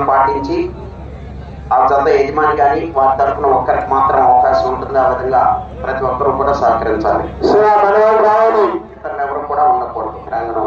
క్రమశిక్షణ పాటించి ఆ జత యజమాని కానీ వారి తరఫున ఒక్కరికి మాత్రం అవకాశం ఉంటుంది. ఆ విధంగా ప్రతి ఒక్కరూ కూడా సహకరించాలి. ఎవరు కూడా ఉండకూడదు ప్రాంగణంలో.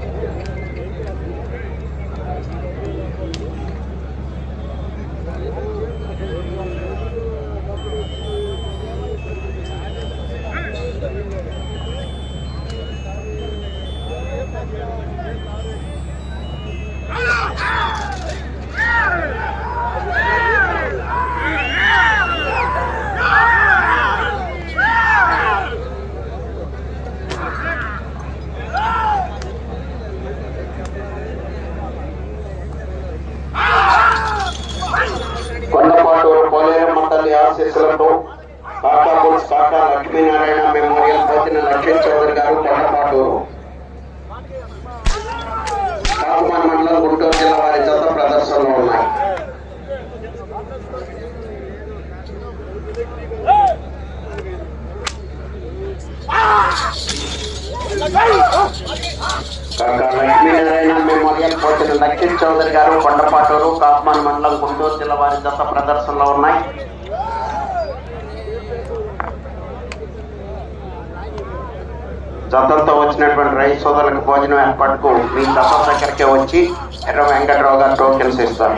కొండపాటూరు పోలేరమ్మ తల్లి ఆశీస్సులతో కాకా బుల్స్ కాకా లక్ష్మీనారాయణ మెమోరియల్ పోతిన లక్ష్మణ్ చౌదరి గారు కొండపాటూరు కాకుమాన్ మండలం గుంటూరు జిల్లా వారి జత ప్రదర్శనలో ఉన్నాయి కాకా లక్ష్మీనారాయణ మెమోరియల్ చౌదరి గారు కొండపాటూరు కాస్మాన్ మండలం గుంటూరు జిల్లా వారి జత ప్రదర్శనలో ఉన్నాయి. జతంతో వచ్చినటువంటి రైతు సోదరులకు భోజనం ఏర్పాటుకు మీ దశ దగ్గరికే వచ్చి ఎర్ర వెంకట్రావు గారు టోకెన్స్ ఇస్తారు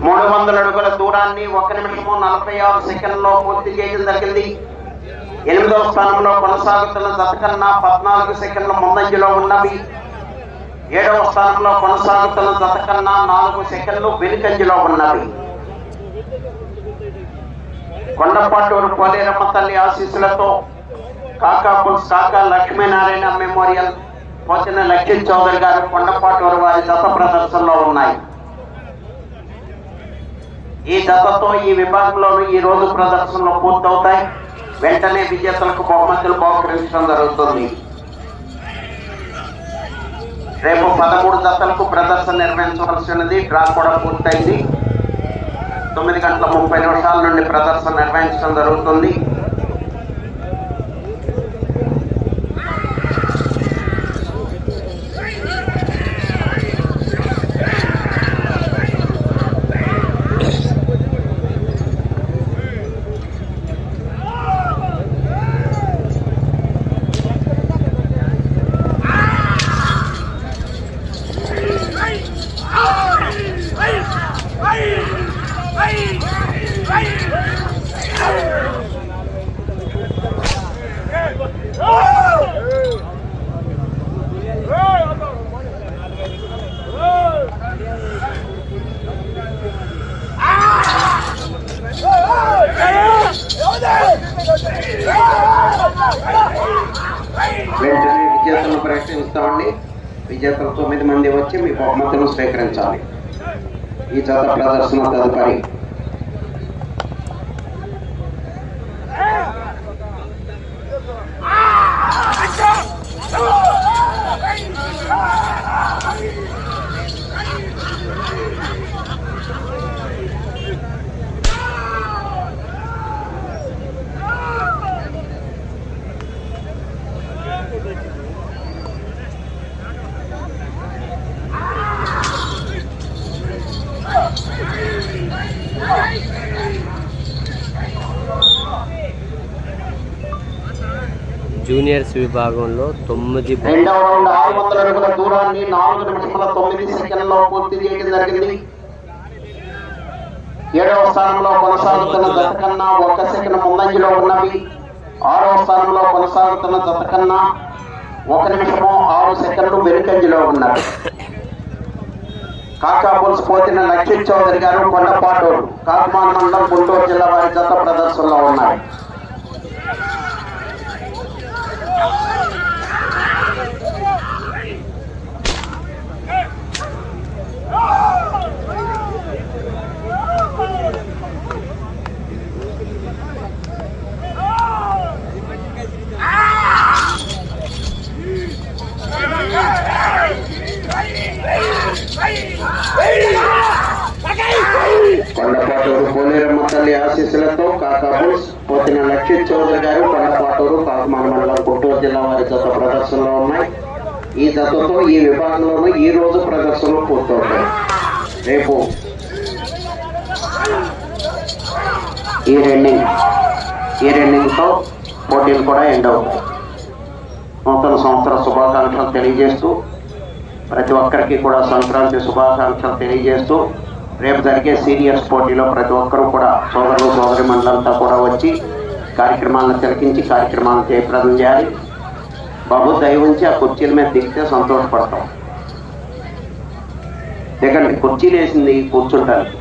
మూడు వందల అడుగుల ఒక నిమిషము నలభై ఆరు సెకండ్లో పూర్తి చేయడం జరిగింది. ఎనిమిదవ స్థానంలో కొనసాగుతున్న దతకన్నా పద్నాలుగు సెకండ్ల ముందంజలో ఉన్నవి. ఏడవ స్థానంలో కొనసాగుతున్న దతకన్నా నాలుగు సెకండ్లు వెనుకంజలో ఉన్నవి. కొండపాటూరు పోలేరమ్మ తల్లి ఆశీస్సులతో కాకాపుల్స్ కాకా లక్ష్మీనారాయణ మెమోరియల్ పోతిన లక్ష్మీ చౌదరి గారు కొండపాటూరు వారి జత ప్రదర్శనలో ఉన్నాయి. ఈ జతతో ఈ విభాగంలోనూ ఈ రోజు ప్రదర్శనలు పూర్తవుతాయి. వెంటనే విజేతలకు బహుమతులు బహుకరించడం జరుగుతుంది. రేపు పదమూడు దశలకు ప్రదర్శన నిర్వహించవలసి ఉన్నది డ్రా కూడా పూర్తయింది. తొమ్మిది గంటల ముప్పై నిమిషాల నుండి ప్రదర్శన నిర్వహించడం జరుగుతుంది. స్వీకరించాలి ఈ జత ప్రదర్శన తదుపరి జూనియర్స్ విభాగంలో తొమ్మిది దూరాన్ని నాలుగు నిమిషముల తొమ్మిది సెకండ్లో పూర్తి చేయడం జరిగింది. ఏడవ స్థానంలో కొనసాగుతున్న జత కన్నా ఒక సెకండ్ ముందంజలో ఉన్నవి. ఆరవ స్థానంలో కొనసాగుతున్న జత కన్నా ఒక నిమిషము ఆరు సెకండ్లు వెనుకంజలో ఉన్నారు కాకాపుల్స్ పోతిన లక్ష్మీ చౌదరి గారు కొండపాటూరు కాకమాన్ మండలం గుంటూరు జిల్లా వారి జత ప్రదర్శనలో ఉన్నాయి. కొండపాటూరు పోలేరమ్మ తల్లి ఆశీస్సులతో కాకాబుల్స్ పోతిన లక్ష్మీ చౌదరి గారు కొండపాటూరు కాకమాన మండలం గుంటూరు జిల్లా వారి జత ప్రదర్శనలో ఉన్నాయి. ఈ జతతో ఈ విభాగంలోనూ ఈ రోజు ప్రదర్శనలు పూర్తవుతాయి. రేపు ఈ రెండింగ్ ఈ రెండింగ్తో పోటీలు కూడా ఎండ్ అవుతాయి. నూతన సంవత్సర శుభాకాంక్షలు తెలియజేస్తూ ప్రతి ఒక్కరికి కూడా సంక్రాంతి శుభాకాంక్షలు తెలియజేస్తూ రేపు జరిగే సీనియర్స్ పోటీలో ప్రతి ఒక్కరూ కూడా సోదరులు సోదరి మండలంతా కూడా వచ్చి కార్యక్రమాలను తిలకించి కార్యక్రమాలను జయప్రదం చేయాలి. బాబు దయ ఉంచి ఆ కుర్చీల మీద దిగితే సంతోషపడతాం. దిగండి కుర్చీలు వేసింది కూర్చుంటానికి.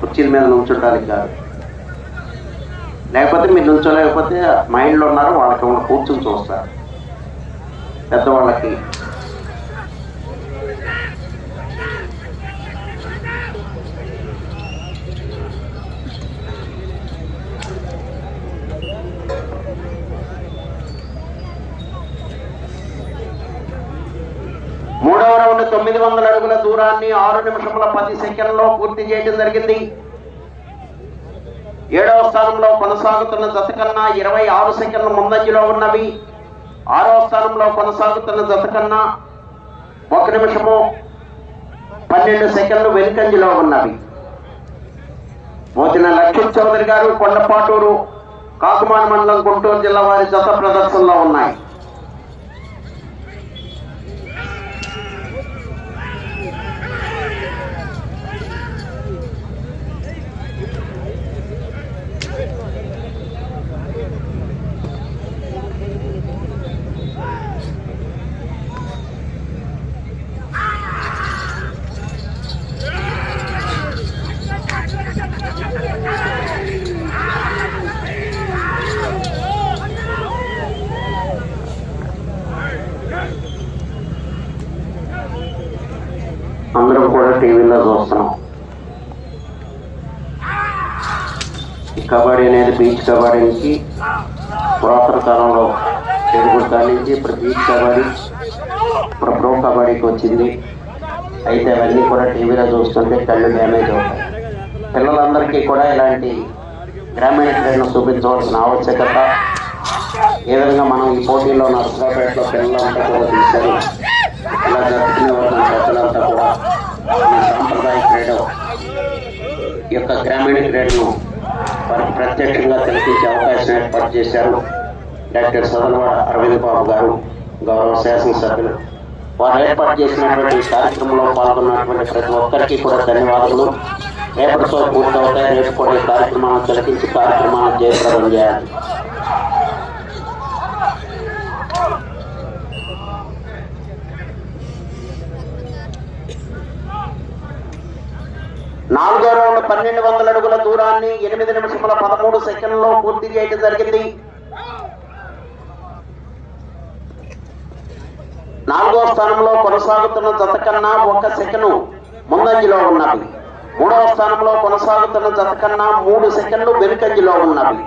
కుర్చీల మీద నుంచుంటానికి కాదు. లేకపోతే మీరు నుంచోలేకపోతే మైండ్లో ఉన్నారు వాళ్ళకి ఉన్న కూర్చుని చూస్తారు. పెద్దవాళ్ళకి మూడవ రౌండ్ తొమ్మిది వందల అడుగుల దూరాన్ని ఆరు నిమిషముల పది సెకండ్లో పూర్తి చేయడం జరిగింది. ఏడవ స్థానంలో కొనసాగుతున్న జత కన్నా ఇరవై ఆరు సెకండ్ల ముందంజలో ఉన్నవి. ఆరవ స్థానంలో కొనసాగుతున్న జత కన్నా ఒక నిమిషము పన్నెండు సెకండ్లు వెనుకంజలో ఉన్నవి. మోచిన లక్ష్మణ్ చౌదరి గారు కొండపాటూరు కాకుమాన మండలం గుంటూరు జిల్లా వారి జత ప్రదర్శనలో ఉన్నాయి. టీవీలో చూస్తున్నాం. కబడ్డీ అనేది బీచ్ కబడ్డీకి పురాతన కాలంలో తెలుగు నుంచి ఇప్పుడు బీచ్ కబడ్డీ ఇప్పుడు ప్రో కబడ్డీకి వచ్చింది. అయితే అవన్నీ కూడా టీవీలో చూస్తుంటే కళ్ళు డ్యామేజ్ అవుతాయి. పిల్లలందరికీ కూడా ఇలాంటి గ్రామీణ క్రీడను చూపించవలసిన ఆవశ్యకత ఏ విధంగా మనం ఈ పోటీలో నర్సరాపేటలో పిల్లలంతా కూడా తీసుకొని ఇలా జరుపుకునే వాళ్ళ పెద్దలంతా కూడా ఈ సాంప్రదాయ క్రీడ యొక్క గ్రామీణ క్రీడను వారికి ప్రత్యేకంగా తెలిపించే అవకాశం ఏర్పాటు చేశారు. డాక్టర్ సదనవాడ అరవింద్ బాబు గారు గౌరవ శాసనసభ్యులు. వారు ఏర్పాటు చేసినటువంటి కార్యక్రమంలో పాల్గొన్నటువంటి ప్రతి ఒక్కరికి కూడా ధన్యవాదాలు రేపటితో పూర్తవుతాయి. రేపు కూడా ఈ కార్యక్రమాలను తిలకించి కార్యక్రమాలను జయప్రదం చేయాలి. నాలుగో రౌండ్ పన్నెండు వందల అడుగుల దూరాన్ని ఎనిమిది నిమిషముల పదమూడు సెకండ్లో పూర్తి చేయడం జరిగింది. నాలుగో స్థానంలో కొనసాగుతున్న జత కన్నా ఒక సెకండ్ ముందంజలో ఉన్నవి మూడవ స్థానంలో కొనసాగుతున్న జత కన్నా మూడు సెకండ్లు వెనుకంజలో ఉన్నవి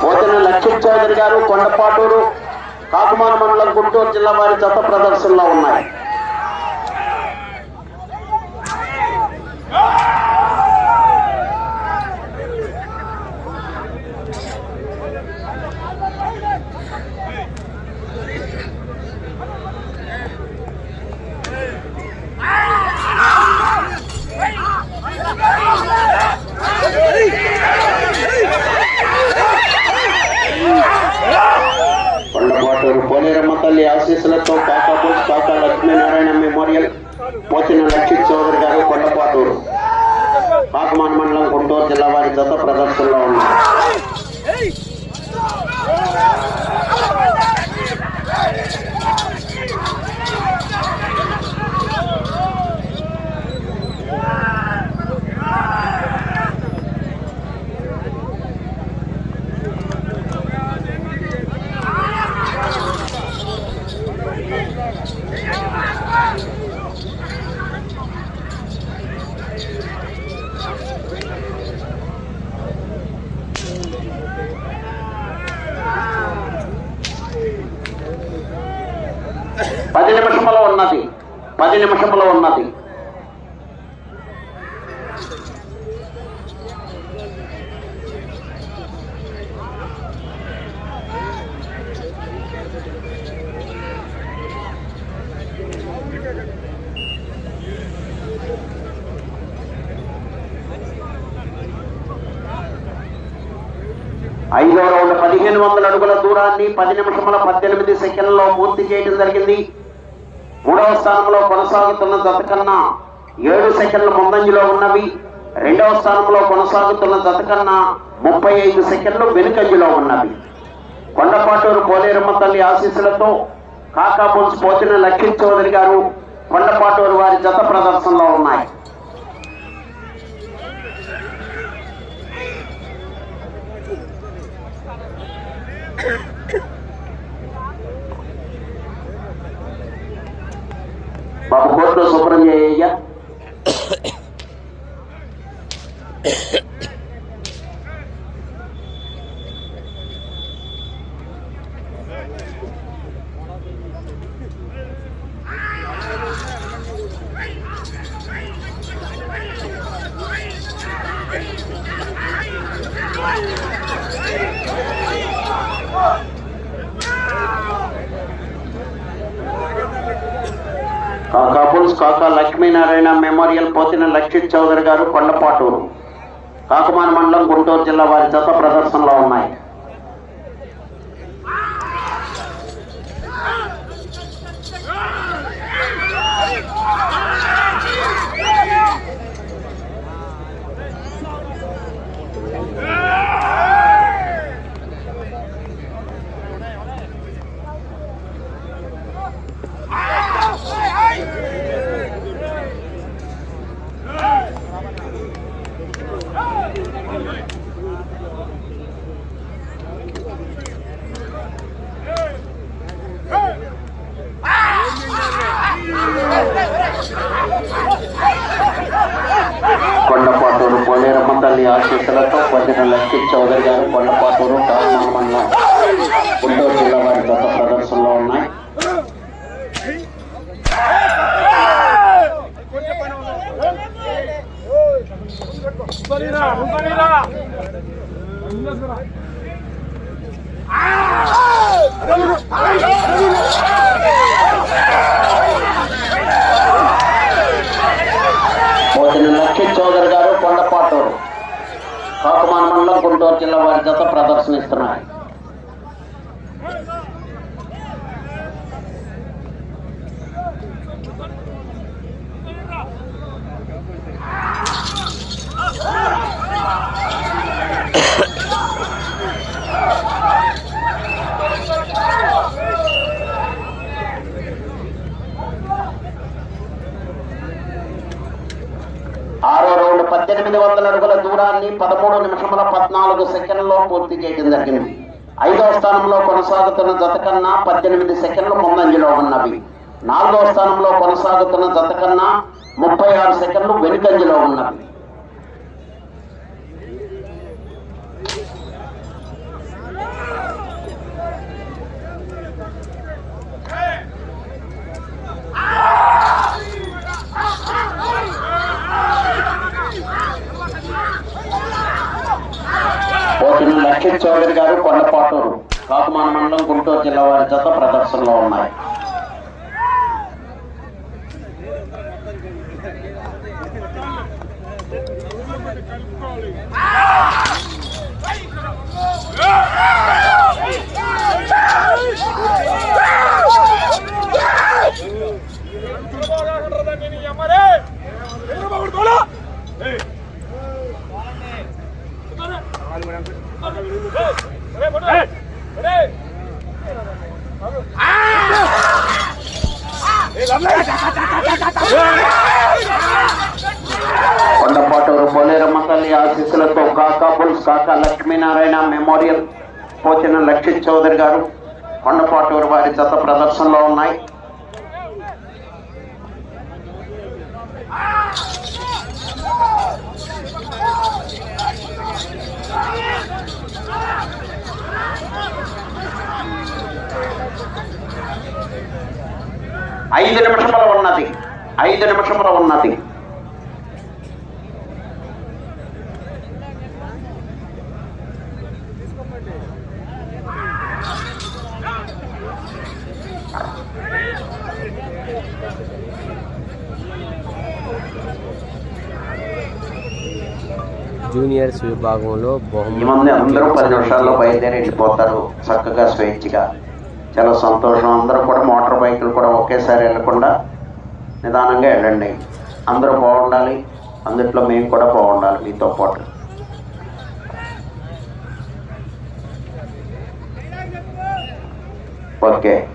పోతిన లక్ష్మీ చౌదరి గారు కొండపాటూరు కాకుమాన మండలం గుంటూరు జిల్లా వారి జత ప్రదర్శనలో ఉన్నాయి. పది నిమిషముల పద్దెనిమిది సెకండ్లలో పూర్తి చేయడం జరిగింది. మూడవ స్థానంలో కొనసాగుతున్న జతకన్నా ఏడు సెకండ్ల ముందంజలో ఉన్నవి. రెండవ స్థానంలో కొనసాగుతున్న జతకన్నా ముప్పై ఐదు సెకండ్లు వెనుకంజలో ఉన్నవి. కొండపాటూరు పోలేరమ్మ తల్లి ఆశీస్సులతో కాకాపుల్స్ పోతిన లక్ష్మీ చౌదరి గారు కొండపాటూరు వారి జత ప్రదర్శనలో ఉన్నాయి. బాబు కోర్టులో శుభ్రం చేయ కాక లక్ష్మీనారాయణ మెమోరియల్ పోతిన లక్ష్మీ చౌదరి గారు కొండపాటూరు. కాకుమాన మండలం గుంటూరు జిల్లా వారి జత ప్రదర్శనలో ఉన్నాయి. ఆశీస్సులతో పొందిన లక్ష్మీ చౌదరి గారు కొండపాటూరు కాకుమాన మండలం గుంటూరు జిల్లా వారి గత ప్రదర్శనలో ఉన్నాయి Ah లక్ష్మీ చౌదరి గారు కొండపాటూరు కాకుమాన మండలం గుంటూరు జిల్లా వారి జత ప్రదర్శనిస్తున్నాయి ఆరో రౌండ్ పద్దెనిమిది వందల అడుగుల దూరాన్ని పదమూడు నిమిషముల పద్నాలుగు సెకండ్లో పూర్తి చేయడం జరిగింది. ఐదవ స్థానంలో కొనసాగుతున్న జత కన్నా పద్దెనిమిది సెకండ్లు ముందంజలో ఉన్నవి. నాలుగవ స్థానంలో కొనసాగుతున్న జత కన్నా ముప్పై ఆరు సెకండ్లు వెనుకంజలో ఉన్నవి. పోతున్న చౌదరి గారు కొండపాటూరు కాకుమాన మండలం గుంటూరు జిల్లా వారి జత ప్రదర్శనలో ఉన్నాయి. కొండపాటూరు పోలేరమ్మ తల్లి ఆశీస్సులతో కాకా బుల్స్ కాకా లక్ష్మీనారాయణ మెమోరియల్ పోచిన లక్ష్మీ చౌదరి గారు కొండపాటూరు వారి జత ప్రదర్శనలో ఉన్నాయి. ఐదు నిమిషముల ఉన్నది. ఐదు నిమిషముల ఉన్నది. జూనియర్స్ విభాగంలో మంది అందరూ పది నిమిషాల్లో బహుమతి బయలుదేరి వెళ్ళిపోతారు చక్కగా స్వేచ్ఛగా. చాలా సంతోషం. అందరూ కూడా మోటార్ బైకులు కూడా ఒకేసారి వెళ్ళకుండా నిదానంగా వెళ్ళండి. అందరూ బాగుండాలి. అందుట్లో మేము కూడా బాగుండాలి మీతో పాటు. ఓకే.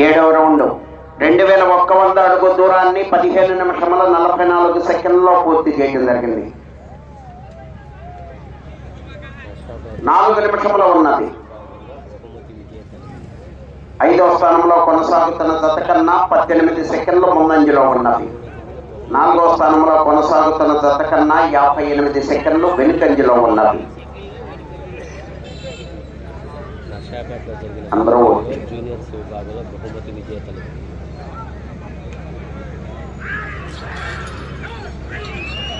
ఏడవ రౌండ్. రెండు వేల ఒక్క వంద అడుగు దూరాన్ని పదిహేను నిమిషముల నలభై నాలుగు సెకండ్లో పూర్తి చేయడం జరిగింది. నాలుగు నిమిషముల ఉన్నది. ఐదవ స్థానంలో కొనసాగుతున్న జత కన్నా పద్దెనిమిది సెకండ్లు ముందంజలో ఉన్నది. నాలుగవ స్థానంలో కొనసాగుతున్న జత కన్నా యాభై ఎనిమిది సెకండ్లు వెనుకంజలో ఉన్నది. అందరూ జూనియర్స్ విభాగంలో బహుమతి విజేతలు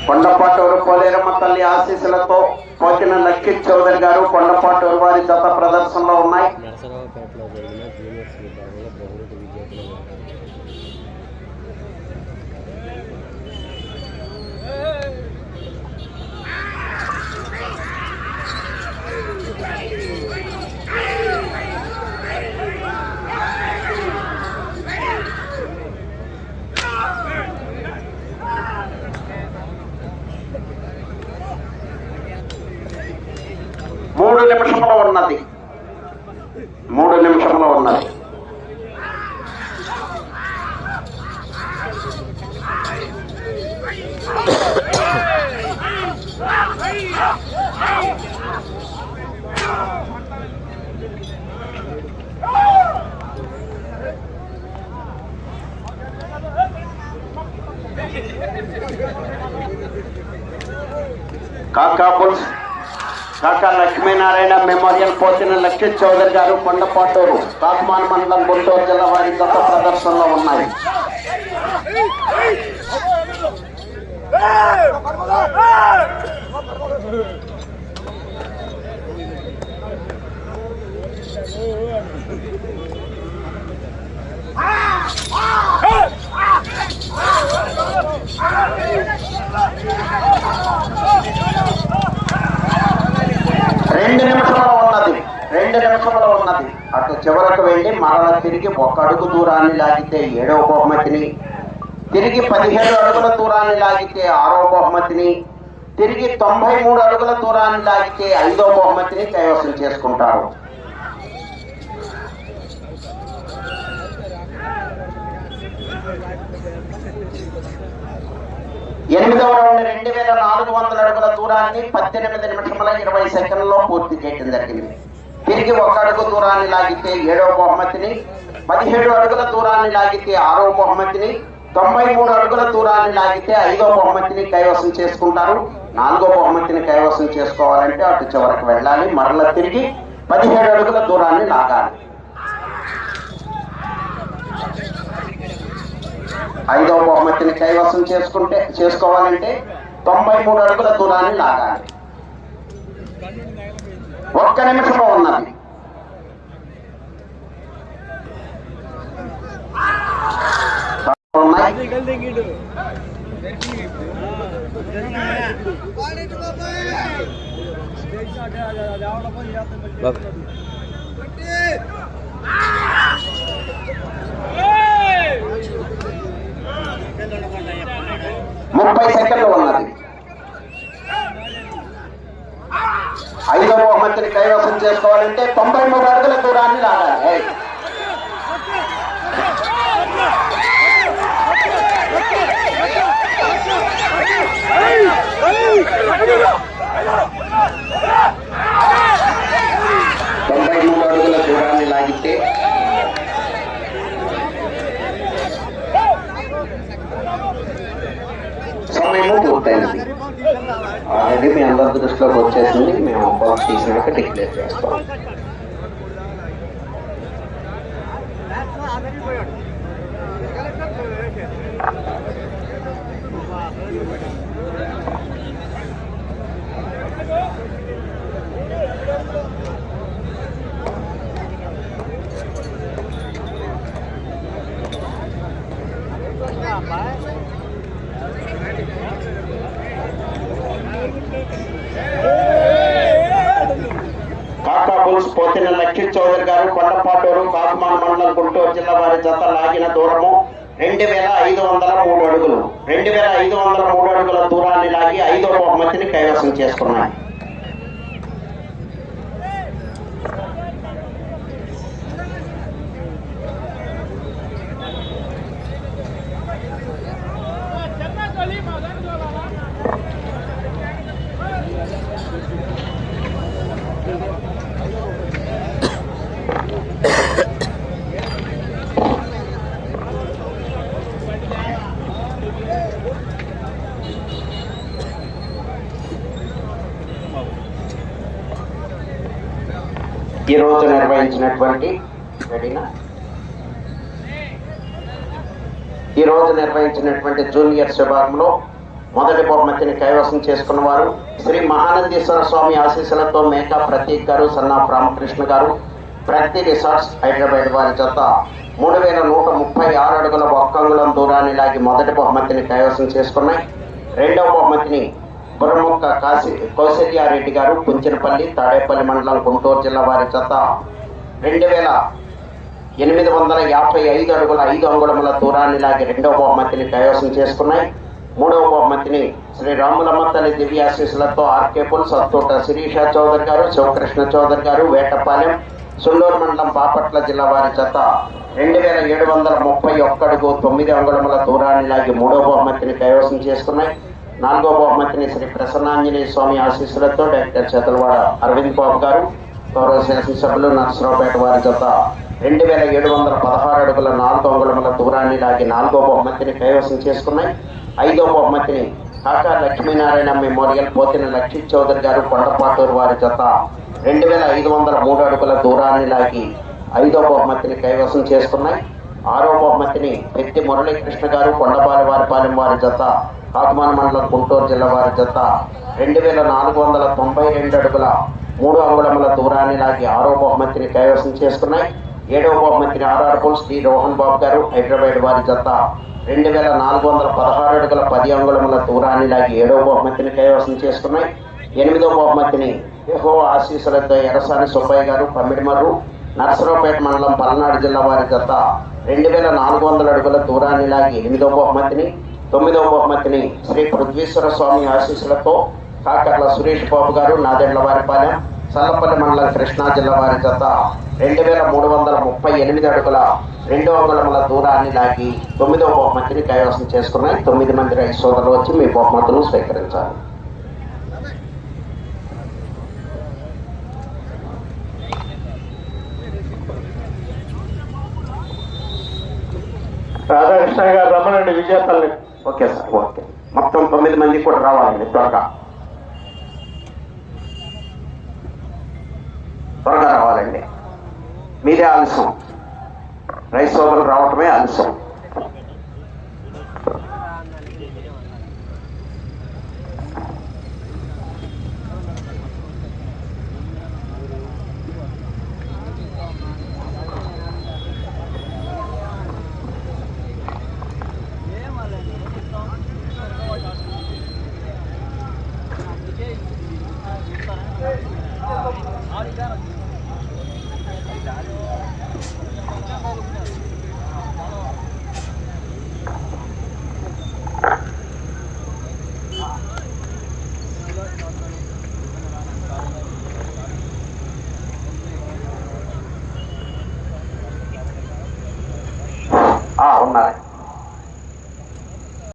కొండపాటూరు పోలేరమ్మ తల్లి ఆశీస్సులతో పోచిన లక్ష్మీ చౌదరి గారు కొండపాటు వారి జత ప్రదర్శనలో ఉన్నాయి Hey జరిగిన జూనియర్స్ విభాగంలో బహుమతి విజేతలు మూడు నిమిషముల ఉన్నది మూడు నిమిషముల ఉన్నది Kaka bulls doctor Lakshminarayana memorial Potina Lakshmi Chowdary గారు కొండపాటూరు తాత్మాన్ మండలం గుంటూరు జిల్లా వారి గత ప్రదర్శనలో ఉన్నాయి. రెండు నిమిషంలో ఉన్నది రెండు ఉన్నది. అటు చివరకు వెళ్ళి మరల తిరిగి ఒక అడుగు దూరాన్ని లాగితే ఏడవ బహుమతిని తిరిగి పదిహేడు అడుగుల దూరాన్ని లాగితే ఆరో బహుమతిని తిరిగి తొంభై మూడు అడుగుల దూరాన్ని లాగితే ఐదో బహుమతిని కైవసం చేసుకుంటారు. ఎనిమిదవ రౌండ్ రెండు వేల నాలుగు వందల అడుగుల దూరాన్ని పద్దెనిమిది నిమిషముల ఇరవై సెకండ్లలో పూర్తి చేయడం జరిగింది. తిరిగి ఒక అడుగు దూరాన్ని లాగితే ఏడవ బహుమతిని పదిహేడు అడుగుల దూరాన్ని లాగితే ఆరో బహుమతిని తొంభై మూడు అడుగుల దూరాన్ని లాగితే ఐదో బహుమతిని కైవసం చేసుకుంటారు. నాలుగో బహుమతిని కైవసం చేసుకోవాలంటే అటు చివరికి వెళ్ళాలి మరల తిరిగి పదిహేడు అడుగుల దూరాన్ని లాగాలి. ఐదో బహుమతిని కైవసం చేసుకుంటే చేసుకోవాలంటే తొంభై మూడు అడుగుల దూరాన్ని లాగాలి. ఒక్క నిమిషంలో ఉన్నది ముప్పై సెకండ్లు ఉన్నది ఐదవ మంత్రి కైవసం చేసుకోవాలంటే తొంభై మూడు అడుగుల దూరాన్ని లాగాలి. particular పోతిన చౌదరి గారు కొండపాటూరు కాకుమాన్ మండలం గుంటూరు జిల్లా వారి జత లాగిన దూరము రెండు వేల ఐదు వందల మూడు అడుగులు. రెండు వేల ఐదు వందల మూడు అడుగుల దూరాన్ని లాగి ఐదో బహుమతిని కైవసం చేసుకున్నాయి ఈ రోజు నిర్వహించినటువంటి ఈ రోజు నిర్వహించినటువంటి జూనియర్ విభాగంలో మొదటి బహుమతిని కైవసం చేసుకున్న వారు శ్రీ మహానందీశ్వర స్వామి ఆశీస్సులతో మేకా ప్రతీక్ గారు సన్నా రామకృష్ణ గారు ప్రతి రిసార్ట్స్ హైదరాబాద్ వారి జత. మూడు వేల నూట ముప్పై ఆరు అడుగుల ఒక్కంగులం దూరాన్ని లాగి మొదటి బహుమతిని కైవసం చేసుకున్నాయి. రెండవ బహుమతిని బుర్రముక్క కాశీ కౌశల్యారెడ్డి గారు పుంచినపల్లి తాడేపల్లి మండలం గుంటూరు జిల్లా వారి జత. రెండు వేల ఎనిమిది వందల యాభై ఐదు అడుగుల ఐదు అంగుళముల దూరాన్ని లాగి రెండవ బహుమతిని కైవసం చేసుకున్నాయి. మూడవ బహుమతిని శ్రీ రాములమ్మ తల్లి దివ్యాశీస్సులతో ఆర్కే పుల్ సత్తోట శిరీష చౌదరి గారు శివకృష్ణ చౌదరి గారు వేటపాలెం సుల్లూరు మండలం బాపట్ల జిల్లా వారి జత రెండు వేల ఏడు వందల ముప్పై ఒక్కడుగు తొమ్మిది అంగుళముల దూరాన్ని లాగి మూడవ బహుమతిని కైవసం చేసుకున్నాయి. నాలుగో బహుమతిని శ్రీ ప్రసన్నాంజనేయ స్వామి ఆశీస్సులతో డాక్టర్ చదలవాడ అరవింద్ బాబు గారు గౌరవ శాసనసభ్యులు నరసరావుపేట వారి జత రెండు వేల ఏడు వందల పదహారు అడుగుల నాలుగు అంగుళముల దూరాన్ని లాగి నాలుగో బహుమతిని కైవసం చేసుకున్నాయి. ఐదో బహుమతిని కాకా లక్ష్మీనారాయణ మెమోరియల్ పోతిన లక్ష్మీ చౌదరి గారు కొండపాటూరు వారి జత రెండు వేల ఐదు వందల మూడు అడుగుల దూరాన్ని లాగి ఐదో బహుమతిని కైవసం చేసుకున్నాయి. ఆరో బహుమతిని పెద్ది మురళీకృష్ణ గారు కొండపాలి వారిపాలెం వారి జత కాకుమాన మండలం గుంటూరు జిల్లా వారి జత రెండు వేల నాలుగు వందల తొంభై రెండు అడుగుల మూడు అంగుళముల దూరాన్ని లాగి ఆరో బహుమతిని కైవసం చేసుకున్నాయి. ఏడవ బహుమతిని ఆర్ఆర్పుల్ శ్రీ రోహన్ బాబు గారు హైదరాబాద్ వారి జత. రెండు వేల నాలుగు వందల పదహారు అడుగుల పది అంగుళముల దూరాన్ని లాగి ఏడవ బహుమతిని కైవసం చేసుకున్నాయి. ఎనిమిదవ బహుమతిని యహో ఆశీస్సులతో ఎరసాని సుబ్బయ్య గారు పమ్మిడిమర్రు నర్సరావుపేట మండలం పల్నాడు జిల్లా వారి జత. రెండు వేల నాలుగు వందల అడుగుల దూరాన్ని లాగి ఎనిమిదవ బహుమతిని తొమ్మిదవ బహుమతిని శ్రీ పృథ్వీశ్వర స్వామి ఆశీస్సులతో కాకర్ల సురేష్ బాబు గారు నాదెండ్ల వారిపాలెం చల్లపల్లి మండలం కృష్ణా జిల్లా వారి జత. రెండు వేల మూడు వందల ముప్పై ఎనిమిది అడుగుల రెండు అంగుళముల దూరాన్ని లాగి తొమ్మిదవ బహుమతిని కైవసం చేసుకున్నాయి తొమ్మిది మంది రైతు సోదరులు వచ్చి మీ బహుమతులు స్వీకరించాలి రాధాకృష్ణ గారు రమ్మనండి విజేతల్ని. Okay sir okay. మొత్తం తొమ్మిది మంది కూడా రావాలండి త్వరగా. త్వరగా రావాలండి. మీరే ఆలస్యం. రైస్ సోదరులు రావటమే ఆలస్యం.